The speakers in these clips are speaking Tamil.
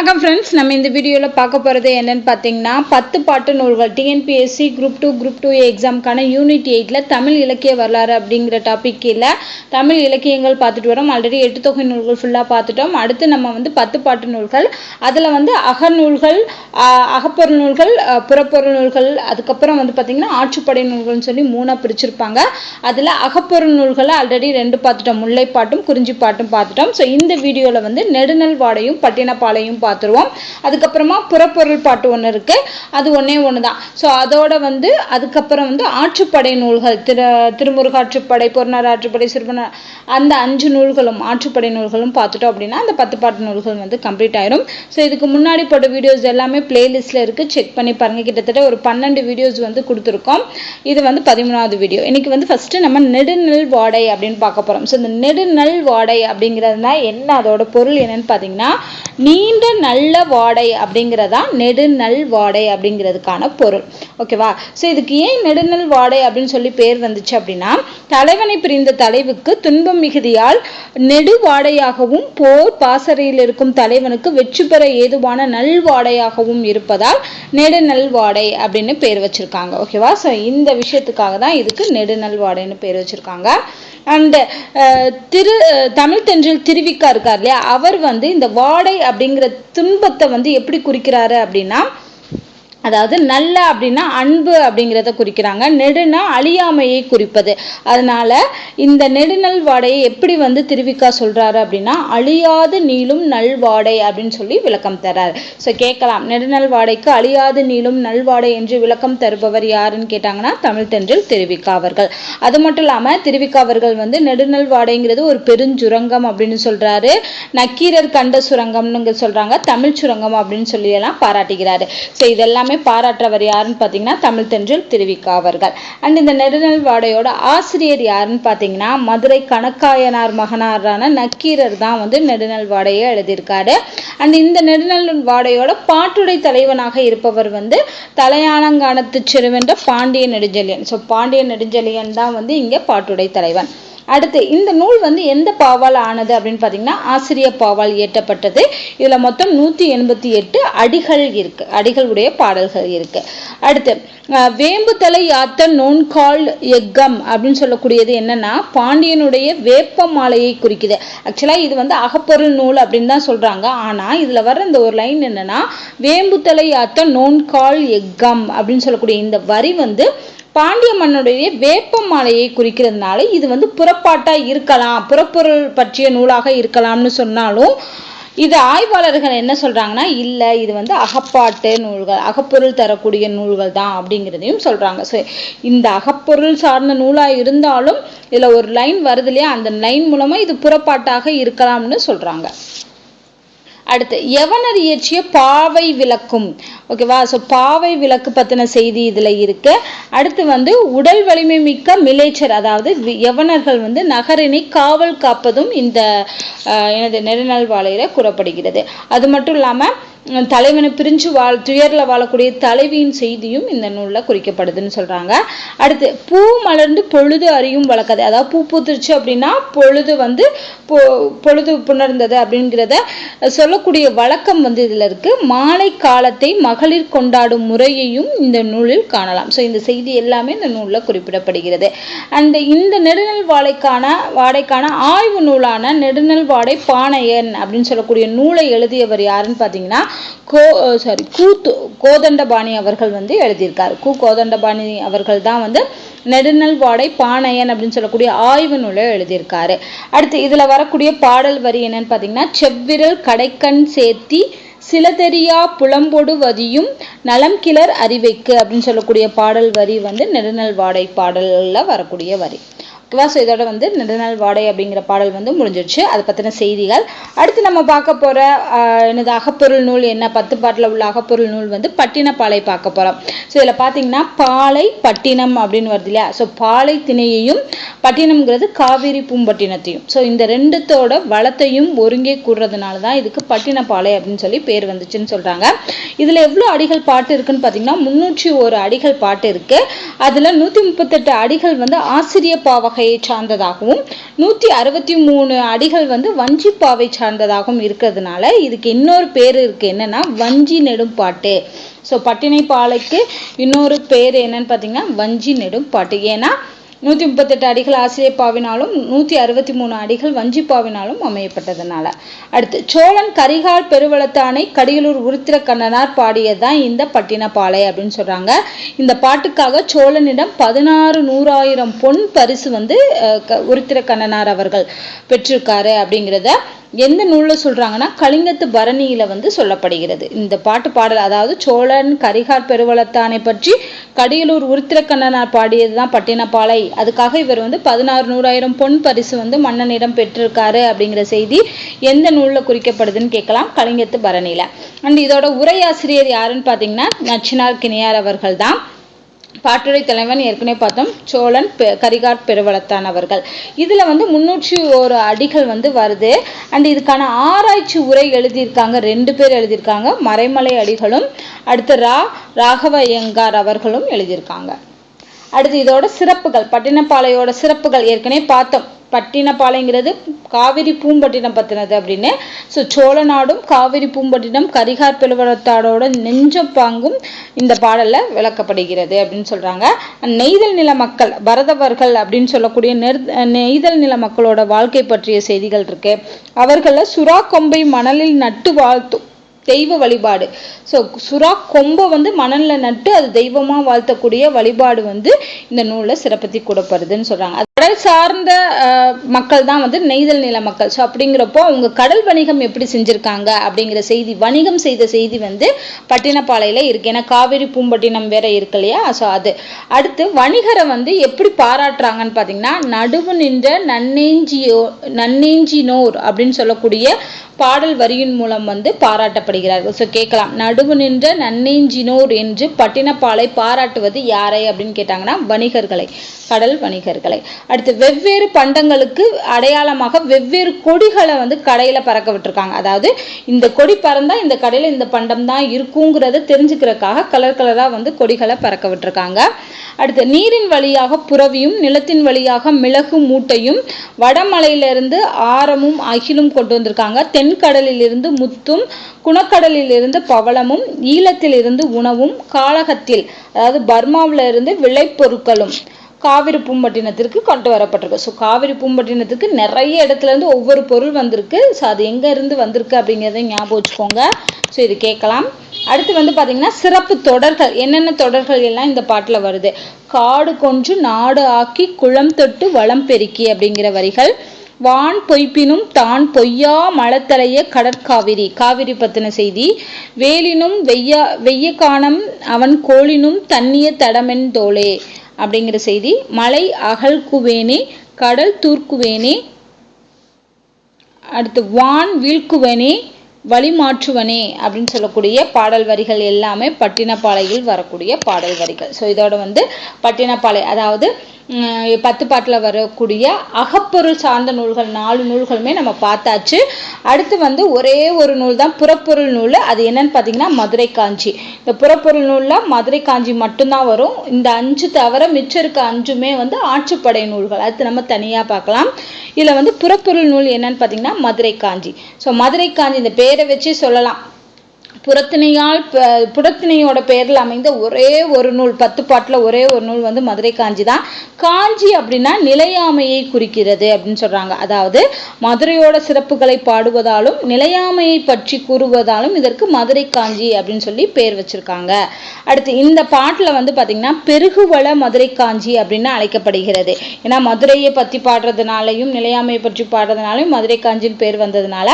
வணக்கம் ஃப்ரெண்ட்ஸ் நம்ம இந்த வீடியோவில் பார்க்க போகிறது என்னன்னு பார்த்தீங்கன்னா பத்து பாட்டு நூல்கள் TNPSC group two group two எக்ஸாமுக்கான unit எயிட்டில் தமிழ் இலக்கிய வரலாறு அப்படிங்கிற டாபிக் கீழே தமிழ் இலக்கியங்கள் பார்த்துட்டு வரோம். ஆல்ரெடி எட்டு தொகை நூல்கள் ஃபுல்லாக பார்த்துட்டோம். அடுத்து நம்ம வந்து பத்து பாட்டு நூல்கள். அதில் வந்து அகநூல்கள் அகப்பொருள் நூல்கள் புறப்பொருள் நூல்கள் அதுக்கப்புறம் வந்து பார்த்திங்கன்னா ஆட்சிப்படை நூல்கள்னு சொல்லி மூணாக பிரிச்சிருப்பாங்க. அதில் அகப்பொருள் நூல்களை ஆல்ரெடி ரெண்டு பார்த்துட்டோம். முல்லைப்பாட்டும் குறிஞ்சிப்பாட்டும் பார்த்துட்டோம். ஸோ இந்த வீடியோவில் வந்து நெடுநல் வாடையும் பட்டினப்பாளையும் பார்த்துருவோம் அதுக்கப்புறமா புறப்பொருள் பாட்டு ஒன்று இருக்கு. அது ஒன்றே ஒன்று தான் ஸோ அதோட வந்து அதுக்கப்புறம் வந்து ஆற்றுப்படை நூல்கள் திரு திருமுருகாற்றுப்படை பொருணர் ஆற்றுப்படை சிறுவன அந்த அஞ்சு நூல்களும் ஆற்றுப்படை நூல்களும் பார்த்துட்டோம் அப்படின்னா அந்த பத்து பாட்டு நூல்கள் வந்து கம்ப்ளீட் ஆயிரும். ஸோ இதுக்கு முன்னாடி போட்ட வீடியோஸ் எல்லாமே பிளேலிஸ்ட்டில் இருக்குது செக் பண்ணி பாருங்கள் கிட்டத்தட்ட ஒரு பன்னெண்டு வீடியோஸ் வந்து கொடுத்துருக்கோம். இது வந்து பதிமூணாவது வீடியோ இன்னைக்கு வந்து ஃபஸ்ட்டு நம்ம நெடுநெல் வாடை அப்படின்னு பார்க்க போகிறோம் ஸோ இந்த நெடுநெல் வாடை அப்படிங்கிறதுனா என்ன? அதோட பொருள் என்னன்னு பார்த்தீங்கன்னா நீண்ட நல்ல வாடை அப்படிங்கிறதா நெடுநல் வாடை அப்படிங்கிறதுக்கான பொருள். ஓகேவா ஸோ இதுக்கு ஏன் நெடுநல் வாடை அப்படின்னு சொல்லி பேர் வந்துச்சு அப்படின்னா தலைவனை பிரிந்த தலைவுக்கு துன்பம் மிகுதியால் நெடுவாடையாகவும் போர் பாசறையில் இருக்கும் தலைவனுக்கு வெற்றி பெற ஏதுவான நல்வாடையாகவும் இருப்பதால் நெடுநல் வாடை அப்படின்னு பேர் வச்சிருக்காங்க. ஓகேவா ஸோ இந்த விஷயத்துக்காக தான் இதுக்கு நெடுநல் வாடைன்னு பேர் வச்சிருக்காங்க. அந்த uh, திரு uh, தமிழ் தென்றல் திருவிக்கா இருக்கார் இல்லையா? அவர் வந்து இந்த வாடை அப்படிங்கிற துன்பத்தை வந்து எப்படி குறிக்கிறாரு அப்படின்னா அதாவது நல்ல அப்படின்னா அன்பு அப்படிங்கிறத குறிக்கிறாங்க. நெடுனா அழியாமையை குறிப்பது. அதனால இந்த நெடுநல் வாடையை எப்படி வந்து திருவிக்கா சொல்றாரு அப்படின்னா அழியாது நீளும் நல்வாடை அப்படின்னு சொல்லி விளக்கம் தர்றாரு. ஸோ கேட்கலாம். நெடுநல் வாடைக்கு அழியாது நீளும் நல்வாடை என்று விளக்கம் தருபவர் யாருன்னு கேட்டாங்கன்னா தமிழ் தென்றில் திருவிக்கா அவர்கள். அது மட்டும் இல்லாமல் திருவிக்கா அவர்கள் வந்து நெடுநல் வாடைங்கிறது ஒரு பெருஞ்சுரங்கம் அப்படின்னு சொல்றாரு. நக்கீரர் கண்ட சுரங்கம்னு சொல்றாங்க. தமிழ் சுரங்கம் அப்படின்னு சொல்லி எல்லாம் பாராட்டுகிறாரு. ஸோ இதெல்லாமே பாராட்டுறவர் யாருன்னு பார்த்தீங்கன்னா தமிழ் தென்றல் திருவிக்கா அவர்கள். அண்ட் இந்த நெடுநல் வாடையோட ஆசிரியர் யாருன்னு பார்த்தீங்கன்னா மதுரை கணக்காயனார் மகனாரான நக்கீரர் தான் வந்து நெடுநல் வாடையை எழுதியிருக்காரு. அண்ட் இந்த நெடுநல் வாடையோட பாட்டுடை தலைவனாக இருப்பவர் வந்து தலையானங்கானத்து சிறுவென்ற பாண்டிய நெடுஞ்செழியன். ஸோ பாண்டிய நெடுஞ்செழியன் தான் வந்து இங்கே பாட்டுடை தலைவன். அடுத்து இந்த நூல் வந்து எந்த பாவால் ஆனது அப்படின்னு பார்த்தீங்கன்னா ஆசிரிய பாவால் இயற்றப்பட்டது. இதில் மொத்தம் நூற்றி எண்பத்தி எட்டு அடிகள் இருக்கு. அடிகள் உடைய பாடல்கள் இருக்கு. அடுத்து வேம்பு தலை யாத்த நோன்கால் எக்கம் அப்படின்னு சொல்லக்கூடியது என்னன்னா பாண்டியனுடைய வேப்ப மாலையை குறிக்குது. ஆக்சுவலாக இது வந்து அகப்பொருள் நூல் அப்படின்னு தான் சொல்றாங்க. ஆனால் இதில் வர இந்த ஒரு லைன் என்னன்னா வேம்பு தலை யாத்த நோன்கால் எக்கம் அப்படின்னு சொல்லக்கூடிய இந்த வரி வந்து பாண்டிய மன்னனுடைய வேப்ப மாலையை குறிக்கிறதுனால இது வந்து புறப்பாட்டாக இருக்கலாம் புறப்பொருள் பற்றிய நூலாக இருக்கலாம்னு சொன்னாலும் இது ஆய்வாளர்கள் என்ன சொல்கிறாங்கன்னா இல்லை இது வந்து அகப்பாட்டு நூல்கள் அகப்பொருள் தரக்கூடிய நூல்கள் தான் அப்படிங்கிறதையும் சொல்கிறாங்க ஸோ இந்த அகப்பொருள் சார்ந்த நூலாக இருந்தாலும் இதில் ஒரு லைன் வருது இல்லையா அந்த லைன் மூலமாக இது புறப்பாட்டாக இருக்கலாம்னு சொல்கிறாங்க அடுத்து எவனர் இயற்றிய பாவை விளக்கும். ஓகேவா ஸோ பாவை விளக்கு பற்றின செய்தி இதில் இருக்கு. அடுத்து வந்து உடல் வலிமை மிக்க மிலேச்சர் அதாவது யவனர்கள் வந்து நகரினை காவல் காப்பதும் இந்த எனது நெடுநாள் வாழையில கூறப்படுகிறது. அது மட்டும் இல்லாமல் தலைவனை பிரிஞ்சு வாழ் துயரில் வாழக்கூடிய தலைவியின் செய்தியும் இந்த நூலில் குறிக்கப்படுதுன்னு சொல்கிறாங்க அடுத்து பூ மலர்ந்து பொழுது அறியும் வழக்கதை. அதாவது பூ பூத்துருச்சு அப்படின்னா பொழுது வந்து பொழுது புணர்ந்தது அப்படிங்கிறத சொல்லக்கூடிய வழக்கம் வந்து இதில் இருக்குது மாலை காலத்தை மகளிர் கொண்டாடும் முறையையும் இந்த நூலில் காணலாம். ஸோ இந்த செய்தி எல்லாமே இந்த நூலில் குறிப்பிடப்படுகிறது. அண்ட் இந்த நெடுநல் வாழைக்கான வாடைக்கான ஆய்வு நூலான நெடுநல் வாடை பானையன் அப்படின்னு சொல்லக்கூடிய நூலை எழுதியவர் யாருன்னு பார்த்தீங்கன்னா கோ சாரி கூத்து கோதண்டபாணி அவர்கள் வந்து எழுதியிருக்காரு. கு கோதண்டபாணி அவர்கள் தான் வந்து நெடுநல் வாடை பானையன் அப்படின்னு சொல்லக்கூடிய ஆய்வு நூலை எழுதியிருக்காரு. அடுத்து இதுல வரக்கூடிய பாடல் வரி என்னன்னு பார்த்தீங்கன்னா செவ்விரல் கடைக்கண் சேர்த்தி சிலதெரியா புலம்பொடுவதியும் நலம் கிளர் அறிவைக்கு அப்படின்னு சொல்லக்கூடிய பாடல் வரி வந்து நெடுநல் வாடை பாடல்ல வரக்கூடிய வரி. ஸோ இதோட வந்து நெடுநாள் வாடை அப்படிங்கிற பாடல் வந்து முடிஞ்சிருச்சு அதை பற்றின செய்திகள். அடுத்து நம்ம பார்க்க போகிற எனது அகப்பொருள் நூல் என்ன? பத்து பாட்டில் உள்ள அகப்பொருள் நூல் வந்து பட்டினப்பாலை பார்க்க போகிறோம் ஸோ இதில் பார்த்தீங்கன்னா பாலை பட்டினம் அப்படின்னு வருது இல்லையா? ஸோ பாலை திணையையும் பட்டினம்ங்கிறது காவிரி பூம்பட்டினத்தையும். ஸோ இந்த ரெண்டுத்தோட வளத்தையும் ஒருங்கே கூடுறதுனால தான் இதுக்கு பட்டினப்பாலை அப்படின்னு சொல்லி பேர் வந்துச்சுன்னு சொல்கிறாங்க இதில் எவ்வளோ அடிகள் பாட்டு இருக்குன்னு பார்த்தீங்கன்னா முந்நூற்றி ஒரு அடிகள் பாட்டு இருக்குது அதில் நூற்றி முப்பத்தெட்டு அடிகள் வந்து ஆசிரிய பாவக வகையை சார்ந்ததாகவும் நூற்றி அறுபத்தி மூணு அடிகள் வந்து வஞ்சிப்பாவை சார்ந்ததாகவும் இருக்கிறதுனால இதுக்கு இன்னொரு பேர் இருக்குது என்னென்னா வஞ்சி நெடும் பாட்டு பட்டினை பாலைக்கு இன்னொரு பேர் என்னன்னு பார்த்தீங்கன்னா வஞ்சி நெடும்பாட்டு. ஏன்னா நூற்றி முப்பத்தெட்டு அடிகள் ஆசிரியப்பாவினாலும் நூற்றி அறுபத்தி மூணு அடிகள் வஞ்சிப்பாவினாலும் அமையப்பட்டதுனால. அடுத்து சோழன் கரிகால் பெருவளத்தானை கடியலூர் உருத்திர கண்ணனார் பாடியதுதான் இந்த பட்டினப்பாலை அப்படின்னு சொல்றாங்க. இந்த பாட்டுக்காக சோழனிடம் பதினாறு நூறாயிரம் பொன் பரிசு வந்து உருத்திர கண்ணனார் அவர்கள் பெற்றிருக்காரு அப்படிங்கிறத எந்த நூலில் சொல்கிறாங்கன்னா கலிங்கத்து பரணியில் வந்து சொல்லப்படுகிறது. இந்த பாட்டு பாடல் அதாவது சோழன் கரிகார் பெருவளத்தானை பற்றி கடியலூர் உருத்திரக்கண்ணனார் பாடியது தான் பட்டினப்பாலை. அதுக்காக இவர் வந்து பதினாறு நூறாயிரம் பொன் பரிசு வந்து மன்னனிடம் பெற்றிருக்காரு அப்படிங்கிற செய்தி எந்த நூலில் குறிக்கப்படுதுன்னு கேட்கலாம். கலிங்கத்து பரணியில். அண்ட் இதோட உரையாசிரியர் யாருன்னு பார்த்தீங்கன்னா நச்சினார் கிணியார் அவர்கள் தான் பாட்டுரை தலைவன் ஏற்கனவே பார்த்தோம். சோழன் பெ கரிகாட் பெருவளத்தான் அவர்கள். இதில் வந்து முன்னூற்றி ஒரு அடிகள் வந்து வருது. அண்ட் இதுக்கான ஆராய்ச்சி உரை எழுதியிருக்காங்க. ரெண்டு பேர் எழுதியிருக்காங்க. மறைமலை அடிகளும் அடுத்து ரா ராகவ ஐயங்கார் அவர்களும் எழுதியிருக்காங்க. அடுத்து இதோட சிறப்புகள் பட்டினப்பாளையோட சிறப்புகள் ஏற்கனவே பார்த்தோம். பட்டினப்பாளைங்கிறது காவிரி பூம்பட்டினம் பற்றினது அப்படின்னு. ஸோ சோழ நாடும் காவிரி பூம்பட்டினம் கரிகார் பெருவரத்தாடோட நெஞ்ச பாங்கும் இந்த பாடலில் விளக்கப்படுகிறது அப்படின்னு சொல்கிறாங்க நெய்தல் நில மக்கள் பரதவர்கள் அப்படின்னு சொல்லக்கூடிய நெர் நெய்தல் நில மக்களோட வாழ்க்கை பற்றிய செய்திகள் இருக்கு. அவர்களில் சுறா கொம்பை மணலில் நட்டு வாழ்த்தும். தெய்வ வழிபாடு. ஸோ சுறா கொம்பை வந்து மணலில் நட்டு அது தெய்வமாக வாழ்த்தக்கூடிய வழிபாடு வந்து இந்த நூலில் சிறப்பத்தி கூடப்படுதுன்னு சொல்கிறாங்க கடல் சார்ந்த மக்கள் தான் வந்து நெய்தல் நில மக்கள். ஸோ அப்படிங்கிறப்போ அவங்க கடல் வணிகம் எப்படி செஞ்சுருக்காங்க அப்படிங்கிற செய்தி வணிகம் செய்த செய்தி வந்து பட்டினப்பாளையில் இருக்குது ஏன்னா காவேரி பூம்பட்டினம் வேற இருக்கு இல்லையா? ஸோ அது. அடுத்து வணிகரை வந்து எப்படி பாராட்டுறாங்கன்னு பார்த்தீங்கன்னா நடுவு நின்ற நன்னேஞ்சியோ நன்னேஞ்சினோர் அப்படின்னு சொல்லக்கூடிய பாடல் வரியின் மூலம் வந்து பாராட்டப்படுகிறார்கள் ஸோ கேட்கலாம். நடுவு நின்ற நன்னெஞ்சினோர் என்று பட்டினப்பாலை பாராட்டுவது யாரை அப்படின்னு கேட்டாங்கன்னா வணிகர்களை கடல் வணிகர்களை. அடுத்து வெவ்வேறு பண்டங்களுக்கு அடையாளமாக வெவ்வேறு கொடிகளை வந்து கடையில் பறக்க விட்டுருக்காங்க. அதாவது இந்த கொடி பறந்தால் இந்த கடையில் இந்த பண்டம் தான் இருக்குங்கிறத தெரிஞ்சுக்கிறதுக்காக கலர் கலராக வந்து கொடிகளை பறக்க விட்டுருக்காங்க. அடுத்து நீரின் வழியாக புறவியும் நிலத்தின் வழியாக மிளகு மூட்டையும் வடமலையிலிருந்து ஆரமும் அகிலும் கொண்டு வந்திருக்காங்க. தென் தென்கடலிலிருந்து முத்தும் குணக்கடலிலிருந்து பவளமும் ஈழத்திலிருந்து உணவும் காலகத்தில் அதாவது பர்மாவில இருந்து விளைபொருட்களும் காவிரி பூம்பட்டினத்திற்கு கொண்டு வரப்பட்டிருக்கு. ஸோ காவிரி பூம்பட்டினத்துக்கு நிறைய இடத்துல இருந்து ஒவ்வொரு பொருள் வந்திருக்கு. ஸோ அது எங்க இருந்து வந்திருக்கு அப்படிங்கிறத ஞாபகம் வச்சுக்கோங்க. ஸோ இது கேட்கலாம். அடுத்து வந்து பார்த்தீங்கன்னா சிறப்பு தொடர்கள். என்னென்ன தொடர்கள் எல்லாம் இந்த பாட்டில் வருது? காடு கொன்று நாடு ஆக்கி குளம் தொட்டு வளம் பெருக்கி அப்படிங்கிற வரிகள். வான் பொய்ப்பினும் தான் பொய்யா மலத்தலைய கடற்காவிரி. காவிரி பத்தின செய்தி வேலினும் வெய்யா வெய்ய காணம் அவன் கோளினும் தண்ணிய தடமென் தோளே அப்படிங்கிற செய்தி. மலை அகழ்குவேனே கடல் தூர்க்குவேனே அடுத்து வான் வீழ்க்குவேனே வழிமாற்றுவனே அப்படின்னு சொல்லக்கூடிய பாடல் வரிகள் எல்லாமே பட்டினப்பாளையில் வரக்கூடிய பாடல் வரிகள். ஸோ இதோட வந்து பட்டினப்பாளை அதாவது பத்து பாட்டில் வரக்கூடிய அகப்பொருள் சார்ந்த நூல்கள் நாலு நூல்களுமே நம்ம பார்த்தாச்சு. அடுத்து வந்து ஒரே ஒரு நூல் தான் புறப்பொருள் நூல். அது என்னன்னு பார்த்தீங்கன்னா மதுரை காஞ்சி. இந்த புறப்பொருள் நூலில் மதுரை காஞ்சி மட்டும்தான் வரும். இந்த அஞ்சு தவிர மிச்சம் இருக்க அஞ்சுமே வந்து ஆட்சிப்படை நூல்கள். அது நம்ம தனியாக பார்க்கலாம். இதில் வந்து புறப்பொருள் நூல் என்னன்னு பார்த்தீங்கன்னா மதுரை காஞ்சி. ஸோ மதுரை காஞ்சி இந்த பேர் பேரை வச்சு சொல்லலாம். புறத்திணையால் புறத்திணையோட பெயரில் அமைந்த ஒரே ஒரு நூல் பத்து பாட்டில் ஒரே ஒரு நூல் வந்து மதுரை காஞ்சி தான். காஞ்சி அப்படின்னா நிலையாமையை குறிக்கிறது அப்படின்னு சொல்றாங்க. அதாவது மதுரையோட சிறப்புகளை பாடுவதாலும் நிலையாமையை பற்றி கூறுவதாலும் இதற்கு மதுரை காஞ்சி அப்படின்னு சொல்லி பேர் வச்சிருக்காங்க. அடுத்து இந்த பாட்டில் வந்து பார்த்தீங்கன்னா பெருகுவள மதுரை காஞ்சி அப்படின்னு அழைக்கப்படுகிறது. ஏன்னா மதுரையை பற்றி பாடுறதுனாலையும் நிலையாமையை பற்றி பாடுறதுனாலையும் மதுரை காஞ்சின்னு பேர் வந்ததுனால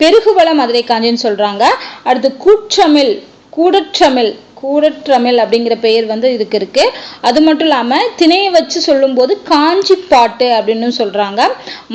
பெருகுவள மதுரை காஞ்சின்னு சொல்கிறாங்க அடுத்து கூற்றமிழ் கூடற்றமிழ் கூடற்றமிழ் அப்படிங்கிற பெயர் வந்து இதுக்கு இருக்கு. அது மட்டும் இல்லாம திணையை வச்சு சொல்லும்போது காஞ்சி பாட்டு அப்படின்னு சொல்றாங்க.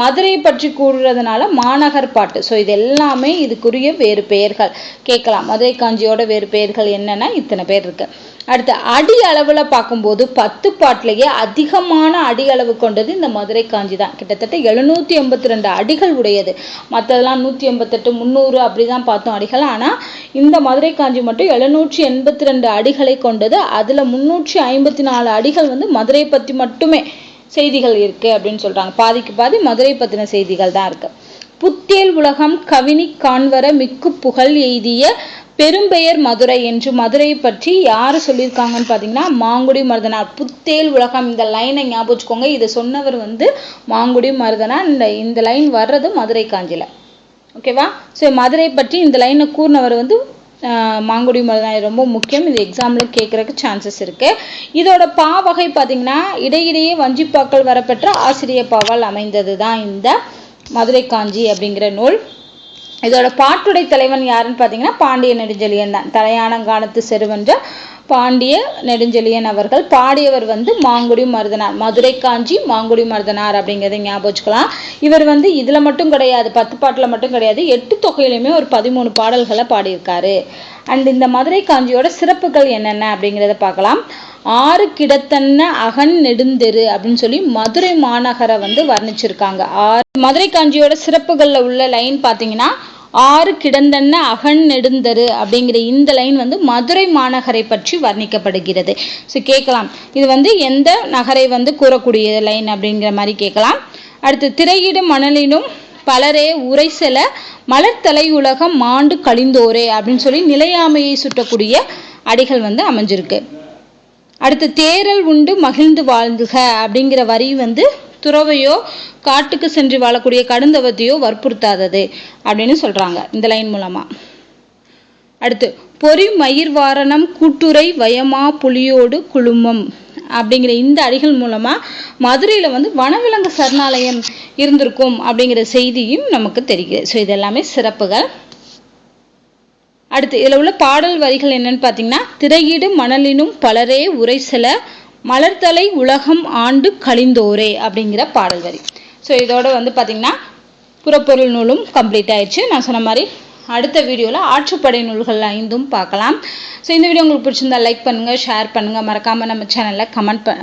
மதுரையை பற்றி கூறுறதுனால மாநகர் பாட்டு. ஸோ இது எல்லாமே இதுக்குரிய வேறு பெயர்கள். கேட்கலாம். மதுரை காஞ்சியோட வேறு பெயர்கள் என்னன்னா இத்தனை பேர் இருக்கு. அடுத்து அடி அளவில் பார்க்கும்போது பத்து பாட்டிலேயே அதிகமான அடி அளவு கொண்டது இந்த மதுரை காஞ்சி தான். கிட்டத்தட்ட எழுநூற்றி எண்பத்தி ரெண்டு அடிகள் உடையது. மற்றதெல்லாம் நூற்றி எண்பத்தெட்டு முந்நூறு அப்படி தான் பார்த்தோம் அடிகள். ஆனால் இந்த மதுரை காஞ்சி மட்டும் எழுநூற்றி எண்பத்தி ரெண்டு அடிகளை கொண்டது. அதில் முந்நூற்றி ஐம்பத்தி நாலு அடிகள் வந்து மதுரை பற்றி மட்டுமே செய்திகள் இருக்குது அப்படின்னு சொல்கிறாங்க பாதிக்கு பாதி மதுரை பற்றின செய்திகள் தான் இருக்குது புத்தேல் உலகம் கவினி காண்வர மிக்கு புகழ் எய்திய பெரும்பெயர் மதுரை என்று மதுரையை பற்றி யார் சொல்லியிருக்காங்கன்னு பார்த்தீங்கன்னா மாங்குடி மருதனார். புத்தேல் உலகம் இந்த லைனை ஞாபகம் வச்சுக்கோங்க. இதை சொன்னவர் வந்து மாங்குடி மருதனார். இந்த இந்த லைன் வர்றது மதுரை காஞ்சியில். ஓகேவா ஸோ மதுரை பற்றி இந்த லைனை கூறினவர் வந்து மாங்குடி மருதாணி ரொம்ப முக்கியம். இது எக்ஸாமில் கேட்குறக்கு சான்சஸ் இருக்குது இதோட பா வகை பார்த்தீங்கன்னா இடையிடையே வஞ்சிப்பாக்கள் வரப்பெற்ற ஆசிரியர் பாவால் அமைந்தது தான் இந்த மதுரை காஞ்சி அப்படிங்கிற நூல். இதோட பாட்டுடை தலைவன் யாருன்னு பார்த்தீங்கன்னா பாண்டிய நெடுஞ்செழியன் தான். தலையானங்காலத்து செருவென்ற பாண்டிய நெடுஞ்செழியன் அவர்கள் பாடியவர் வந்து மாங்குடி மருதனார். மதுரை காஞ்சி மாங்குடி மருதனார் அப்படிங்கிறத ஞாபகம் வச்சுக்கலாம். இவர் வந்து இதில் மட்டும் கிடையாது பத்து பாட்டில் மட்டும் கிடையாது எட்டு தொகையிலையுமே ஒரு பதிமூணு பாடல்களை பாடியிருக்காரு. அண்ட் இந்த மதுரை காஞ்சியோட சிறப்புகள் என்னென்ன அப்படிங்கிறத பார்க்கலாம். ஆறு கிடத்தன்ன அகன் நெடுந்தெரு அப்படின்னு சொல்லி மதுரை மாநகரை வந்து வர்ணிச்சிருக்காங்க. ஆறு மதுரை காஞ்சியோட சிறப்புகளில் உள்ள லைன் பார்த்தீங்கன்னா ஆறு கிடந்தன்ன அகன் நெடுந்தரு அப்படிங்கிற இந்த லைன் வந்து மதுரை மாநகரை பற்றி வர்ணிக்கப்படுகிறது. ஸோ கேட்கலாம். இது வந்து எந்த நகரை வந்து கூறக்கூடிய லைன் அப்படிங்கிற மாதிரி கேட்கலாம். அடுத்து திரையிடும் மணலினும் பலரே உரை செல மலர்த்தலை உலகம் மாண்டு கழிந்தோரே அப்படின்னு சொல்லி நிலையாமையை சுட்டக்கூடிய அடிகள் வந்து அமைஞ்சிருக்கு. அடுத்து தேரல் உண்டு மகிழ்ந்து வாழ்ந்துக அப்படிங்கிற வரி வந்து துறவையோ காட்டுக்கு சென்று வாழக்கூடிய கடுந்தவத்தையோ வற்புறுத்தாதது அப்படின்னு சொல்கிறாங்க இந்த லைன் மூலமாக அடுத்து பொறி கூட்டுரை வயமா புலியோடு குழுமம் அப்படிங்கிற இந்த அடிகள் மூலமா மதுரையில வந்து வனவிலங்கு சரணாலயம் இருந்திருக்கும் அப்படிங்கிற செய்தியும் நமக்கு தெரிகிறது ஸோ இது எல்லாமே சிறப்புகள். அடுத்து இதில் உள்ள பாடல் வரிகள் என்னன்னு பார்த்தீங்கன்னா திரையீடு மணலினும் பலரே உரை சில மலர்தலை உலகம் ஆண்டு கழிந்தோரே அப்படிங்கிற பாடல் வரி. ஸோ இதோட வந்து பார்த்திங்கன்னா புறப்பொருள் நூலும் கம்ப்ளீட் ஆயிடுச்சு. நான் சொன்ன மாதிரி அடுத்த வீடியோவில் ஆற்றுப்படை நூல்கள் ஐந்தும் பார்க்கலாம். ஸோ இந்த வீடியோ உங்களுக்கு பிடிச்சிருந்தா லைக் பண்ணுங்கள் ஷேர் பண்ணுங்கள் மறக்காமல் நம்ம சேனலில் கமெண்ட் ப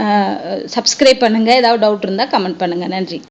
சப்ஸ்கிரைப் பண்ணுங்கள் ஏதாவது டவுட் இருந்தால் கமெண்ட் பண்ணுங்கள் நன்றி.